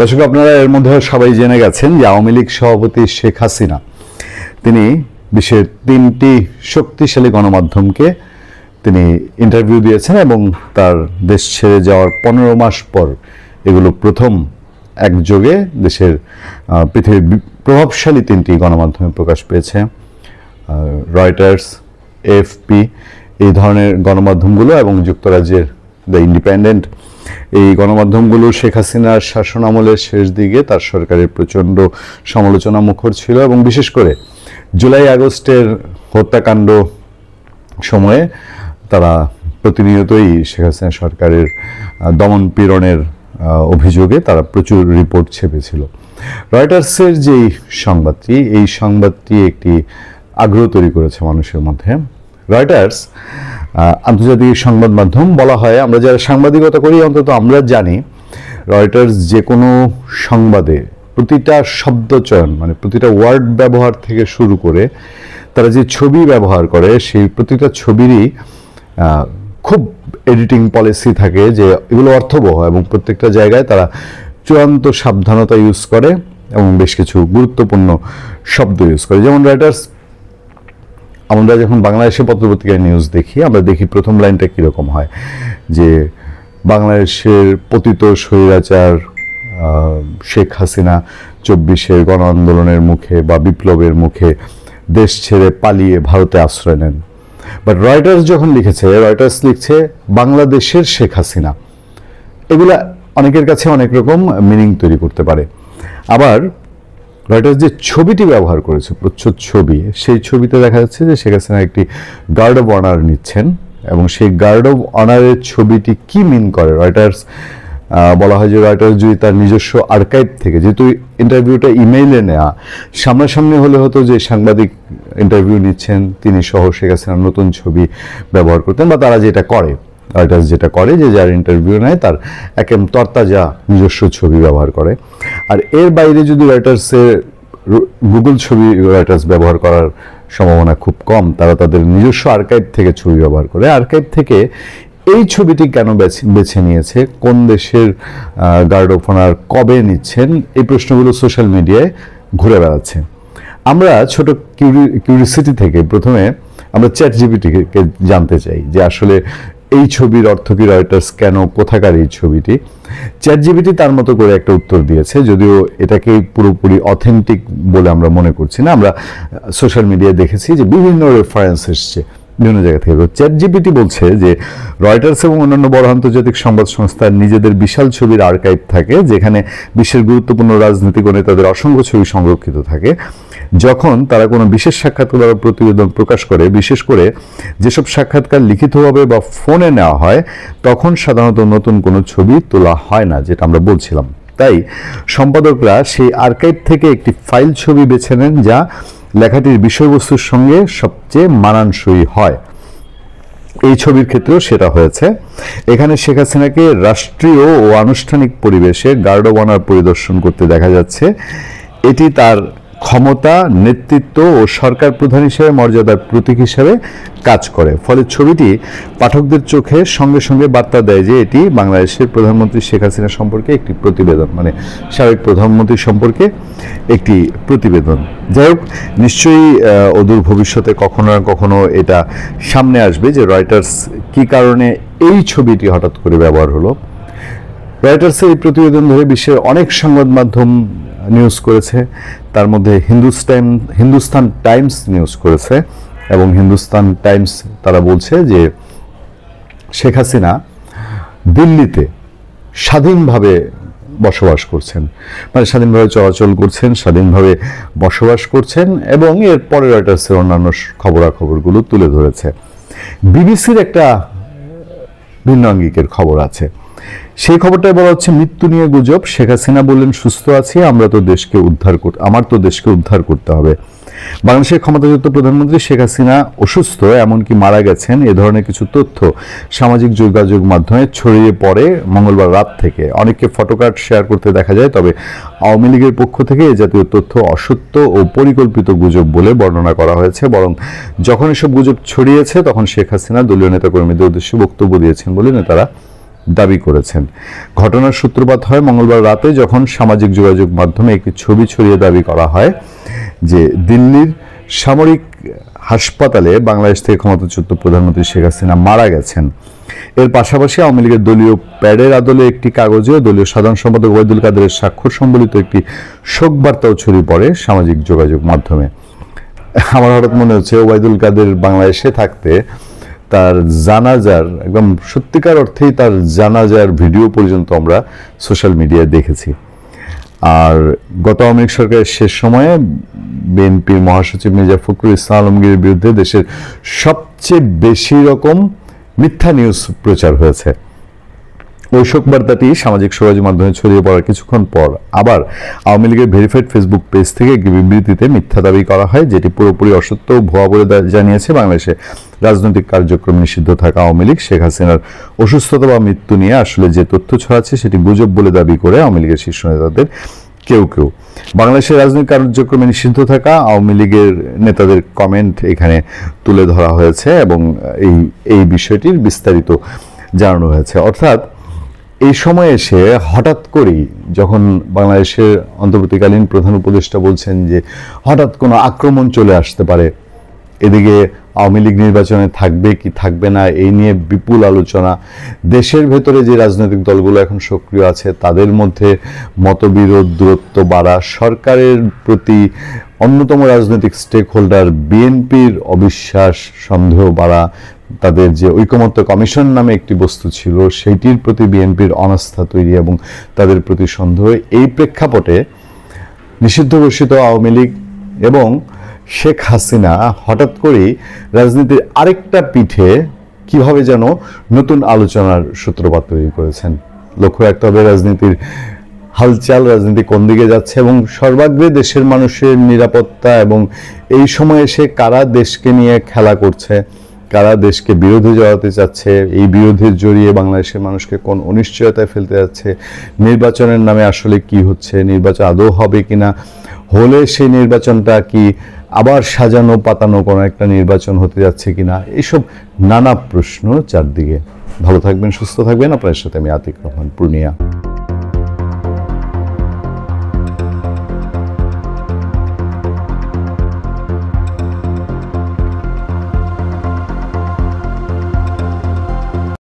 দর্শক, আপনারা এর মধ্যে সবাই জেনে গেছেন যে আওয়ামী লীগ সভাপতি শেখ হাসিনা, তিনি বিশ্বের তিনটি শক্তিশালী গণমাধ্যমকে তিনি ইন্টারভিউ দিয়েছেন এবং তার দেশ ছেড়ে যাওয়ার পনেরো মাস পর এগুলো প্রথম একযোগে দেশের পৃথিবীর প্রভাবশালী তিনটি গণমাধ্যমে প্রকাশ পেয়েছে। রয়টার্স এফপি এই ধরনের গণমাধ্যমগুলো এবং যুক্তরাজ্যের দ্য ইন্ডিপেন্ডেন্ট এই গণমাধ্যমগুলো শেখ হাসিনার শাসন আমলের শেষ দিকে তার সরকারের প্রচণ্ড সমালোচনা মুখর ছিল এবং বিশেষ করে জুলাই আগস্টের হত্যাকাণ্ড সময়ে তারা প্রতিনিয়তই শেখ হাসিনা সরকারের দমন পীড়নের অভিযোগে তারা প্রচুর রিপোর্ট ছেপেছিল। রয়টার্সের যেই সংবাদটি, এই সংবাদটি একটি আগ্রহ তৈরি করেছে মানুষের মধ্যে। রয়টার্স আন্তর্জাতিক সংবাদ মাধ্যম বলা হয়, আমরা যারা সাংবাদিকতা করি, অন্তত আমরা জানি রয়টার্স যে কোনো সংবাদে প্রতিটা শব্দ চয়ন মানে প্রতিটা ওয়ার্ড ব্যবহার থেকে শুরু করে তারা যে ছবি ব্যবহার করে, সেই প্রতিটা ছবিরই খুব এডিটিং পলিসি থাকে যে এগুলো অর্থবহ এবং প্রত্যেকটা জায়গায় তারা চূড়ান্ত সাবধানতা ইউজ করে এবং বেশ কিছু গুরুত্বপূর্ণ শব্দ ইউজ করে। যেমন রাইটার্স আমরা যখন বাংলাদেশে পত্রপত্রিকায় নিউজ দেখি, আমরা দেখি প্রথম লাইনটা কীরকম হয়? যে বাংলাদেশের পতিত স্বৈরাচার শেখ হাসিনা চব্বিশের গণ আন্দোলনের মুখে বা বিপ্লবের মুখে দেশ ছেড়ে পালিয়ে ভারতে আশ্রয় নেন। বাট রয়টার্স যখন লিখেছে রয়টার্স লিখছে, বাংলাদেশের শেখ হাসিনা। এগুলা অনেকের কাছে অনেক রকম মিনিং তৈরি করতে পারে। আবার রয়টার্স যে ছবিটি ব্যবহার করেছে, প্রচ্ছদ ছবি, সেই ছবিতে দেখা যাচ্ছে যে শেখ হাসিনা একটি গার্ড অফ অনার নিচ্ছেন এবং সেই গার্ড অফ অনারের ছবিটি কি মিন করে? রয়টার্স বলা হয় যে রয়টার্স যদি তার নিজস্ব আর্কাইভ থেকে, যেহেতু ইন্টারভিউটা ইমেইলে নেওয়া সামনাসামনি হলে হতো যে সাংবাদিক ইন্টারভিউ নিচ্ছেন, তিনি সহ শেখ হাসিনার নতুন ছবি ব্যবহার করতেন বা তারা যেটা করে। রয়টার্স যেটা করে যে যার ইন্টারভিউ নেয়, তার একেম তরতাজা নিজস্ব ছবি ব্যবহার করে। আর এর বাইরে যদি রাইটার্সের গুগল ছবি রাইটার্স ব্যবহার করার সম্ভাবনা খুব কম, তারা তাদের নিজস্ব আর্কাইভ থেকে ছবি ব্যবহার করে। আর্কাইভ থেকে এই ছবিটি কেন বেছে নিয়েছে? কোন দেশের গার্ড অফ অনার কবে নিচ্ছেন? এই প্রশ্নগুলো সোশ্যাল মিডিয়ায় ঘুরে বেড়াচ্ছে। আমরা ছোট কিউরি কিউরিসিটি থেকে প্রথমে আমরা চ্যাট জিপিটিকে জানতে চাই যে আসলে এই ছবির অর্থ কি রয়টার্স কেন, কোথাকার এই ছবিটি? চ্যাট জিবিটি তার মতো করে একটা উত্তর দিয়েছে, যদিও এটাকে পুরোপুরি অথেন্টিক বলে আমরা মনে করছি না। আমরা সোশ্যাল মিডিয়ায় দেখেছি যে বিভিন্ন রেফারেন্স এসছে। বিভিন্ন জায়গা থেকে। চ্যাট জিপিটি বলছে যে রয়টার্স এবং অন্যান্য বড় আন্তর্জাতিক সংবাদ সংস্থার নিজেদের বিশাল ছবির আর্কাইভ থাকে, যেখানে বিশ্বের গুরুত্বপূর্ণ রাজনৈতিক ও নেতাদের অসংখ্য ছবি সংরক্ষিত থাকে। যখন তারা কোনো বিশেষ সাক্ষাৎকার প্রতিবেদন প্রকাশ করে, বিশেষ করে যেসব সাক্ষাৎকার লিখিতভাবে বা ফোনে নেওয়া হয়, তখন সাধারণত নতুন কোনো ছবি তোলা হয় না, যেটা আমরা বলছিলাম। তাই সম্পাদকরা সেই আর্কাইভ থেকে একটি ফাইল ছবি বেছে নেন, যা লেখাটির বিষয়বস্তুর সঙ্গে সবচেয়ে মানানসই হয়। এই ছবির ক্ষেত্রেও সেটা হয়েছে। এখানে শেখ হাসিনাকে রাষ্ট্রীয় ও আনুষ্ঠানিক পরিবেশে গার্ড অব অনার পরিদর্শন করতে দেখা যাচ্ছে। এটি তার ক্ষমতা, নেতৃত্ব ও সরকার প্রধান হিসেবে মর্যাদার প্রতীক হিসেবে কাজ করে। ফলে ছবিটি পাঠকদের চোখে সঙ্গে সঙ্গে বার্তা দেয় যে এটি বাংলাদেশের প্রধানমন্ত্রী শেখ হাসিনা সম্পর্কে একটি প্রতিবেদন মানে সাবেক প্রধানমন্ত্রী সম্পর্কে একটি প্রতিবেদন। যাই হোক, নিশ্চয়ই অদূর ভবিষ্যতে কখনো না কখনো এটা সামনে আসবে যে রয়টার্স কি কারণে এই ছবিটি হঠাৎ করে ব্যবহার হলো। রয়টার্সের এই প্রতিবেদন ধরে বিশ্বের অনেক সংবাদ মাধ্যম নিউজ করেছে, তার মধ্যে হিন্দুস্তান হিন্দুস্তান টাইমস নিউজ করেছে এবং হিন্দুস্তান টাইমস তারা বলছে যে শেখ হাসিনা দিল্লিতে স্বাধীনভাবে বসবাস করছেন। মানে স্বাধীনভাবে চলাচল করছেন, স্বাধীনভাবে বসবাস করছেন এবং এর পরে রয়টার্সের অন্যান্য খবরাখবরগুলো তুলে ধরেছে। বিবিসির একটা ভিন্ন আঙ্গিকের খবর আছে। সেই খবরটায় বলা হচ্ছে, মৃত্যু নিয়ে গুজব। শেখ হাসিনা বললেন, সুস্থ আছি, আমরা তো দেশকে উদ্ধার আমার তো দেশকে উদ্ধার করতে হবে। বাংলাদেশের ক্ষমতাযুক্ত প্রধানমন্ত্রী শেখ হাসিনা অসুস্থ, এমনকি মারা গেছেন। এ ধরনের কিছু তথ্য সামাজিক যোগাযোগ মাধ্যমে ছড়িয়ে পড়ে মঙ্গলবার রাত থেকে। অনেককে ফটোকার্ড শেয়ার করতে দেখা যায়, তবে আওয়ামী লীগের পক্ষ থেকে এ জাতীয় তথ্য অসত্য ও পরিকল্পিত গুজব বলে বর্ণনা করা হয়েছে। বরং যখন এসব গুজব ছড়িয়েছে, তখন শেখ হাসিনা দলীয় নেতাকর্মীদের উদ্দেশ্যে বক্তব্য দিয়েছেন বলে নেতারা দাবি করেছেন। ঘটনার সূত্রপাত হয় মঙ্গলবার রাতে যখন সামাজিক যোগাযোগ মাধ্যমে একটি ছবি ছড়িয়ে দাবি করা হয় যে দিল্লির সামরিক হাসপাতালে বাংলাদেশ থেকে ক্ষমতাচ্যুত প্রধানমন্ত্রী শেখ হাসিনা মারা গেছেন। এর পাশাপাশি আওয়ামী লীগের দলীয় প্যাডের আদলে একটি কাগজেও দলীয় সাধারণ সম্পাদক ওয়াইদুল কাদেরের স্বাক্ষর সম্বলিত একটি শোক বার্তাও ছড়িয়ে পড়ে সামাজিক যোগাযোগ মাধ্যমে। আমার হঠাৎ মনে হচ্ছে ওবায়দুল কাদের বাংলাদেশে থাকতে তার জানাজার, একদম সত্যিকার অর্থেই তার জানাজার ভিডিও পর্যন্ত আমরা সোশ্যাল মিডিয়ায় দেখেছি। আর গত লীগ সরকারের শেষ সময়ে বিএনপির মহাসচিব মির্জা ফখরুল ইসলাম আলমগীরের বিরুদ্ধে দেশের সবচেয়ে বেশি রকম মিথ্যা নিউজ প্রচার হয়েছে। ওই শোক বার্তাটি সামাজিক যোগাযোগ মাধ্যমে ছড়িয়ে পড়ার কিছুক্ষণ পর আবার আওয়ামী লীগের ভেরিফাইড ফেসবুক পেজ থেকে একটি বিবৃতিতে মিথ্যা দাবি করা হয়, যেটি পুরোপুরি অসত্য ভুয়া বলে জানিয়েছে বাংলাদেশে রাজনৈতিক কার্যক্রম নিষিদ্ধ থাকা আওয়ামী লীগ। শেখ হাসিনার অসুস্থতা বা মৃত্যু নিয়ে আসলে যে তথ্য ছড়াচ্ছে সেটি গুজব বলে দাবি করে আওয়ামী লীগের শীর্ষ নেতাদের কেউ কেউ। বাংলাদেশের রাজনৈতিক কার্যক্রমে নিষিদ্ধ থাকা আওয়ামী লীগের নেতাদের কমেন্ট এখানে তুলে ধরা হয়েছে এবং এই এই বিষয়টির বিস্তারিত জানানো হয়েছে। অর্থাৎ এই সময় এসে হঠাৎ করেই যখন বাংলাদেশের অন্তর্বর্তীকালীন প্রধান উপদেষ্টা বলছেন যে হঠাৎ কোনো আক্রমণ চলে আসতে পারে, এদিকে আওয়ামী লীগ নির্বাচনে থাকবে কি থাকবে না, এই নিয়ে বিপুল আলোচনা, দেশের ভেতরে যে রাজনৈতিক দলগুলো এখন সক্রিয় আছে তাদের মধ্যে মতবিরোধ, দূরত্ব বাড়া, সরকারের প্রতি অন্যতম রাজনৈতিক স্টেক হোল্ডার বিএনপির অবিশ্বাস, সন্দেহ বাড়া তাদের যে ঐকমত্য কমিশন নামে একটি বস্তু ছিল, সেইটির প্রতি বিএনপির অনাস্থা তৈরি এবং তাদের প্রতি সন্দেহ, এই প্রেক্ষাপটে নিষিদ্ধ ঘোষিত আওয়ামী লীগ এবং শেখ হাসিনা হঠাৎ করেই রাজনীতির আরেকটা পিঠে কীভাবে যেন নতুন আলোচনার সূত্রপাত তৈরি করেছেন। লক্ষ্য রাখতে হবে রাজনীতির হালচাল, রাজনীতি কোন দিকে যাচ্ছে এবং সর্বাগ্রে দেশের মানুষের নিরাপত্তা এবং এই সময় এসে কারা দেশকে নিয়ে খেলা করছে। কারা দেশকে বিরোধী জড়াতে চাচ্ছে, এই বিরোধীর জড়িয়ে বাংলাদেশের মানুষকে কোন অনিশ্চয়তায় ফেলতে যাচ্ছে, নির্বাচনের নামে আসলে কি হচ্ছে, নির্বাচন আদৌ হবে কিনা, হলে সেই নির্বাচনটা কি আবার সাজানো পাতানো কোনো একটা নির্বাচন হতে যাচ্ছে কিনা এইসব নানা প্রশ্ন চারদিকে। ভালো থাকবেন, সুস্থ থাকবেন। আপনার সাথে আমি আতিক রহমান, পূর্ণিয়া।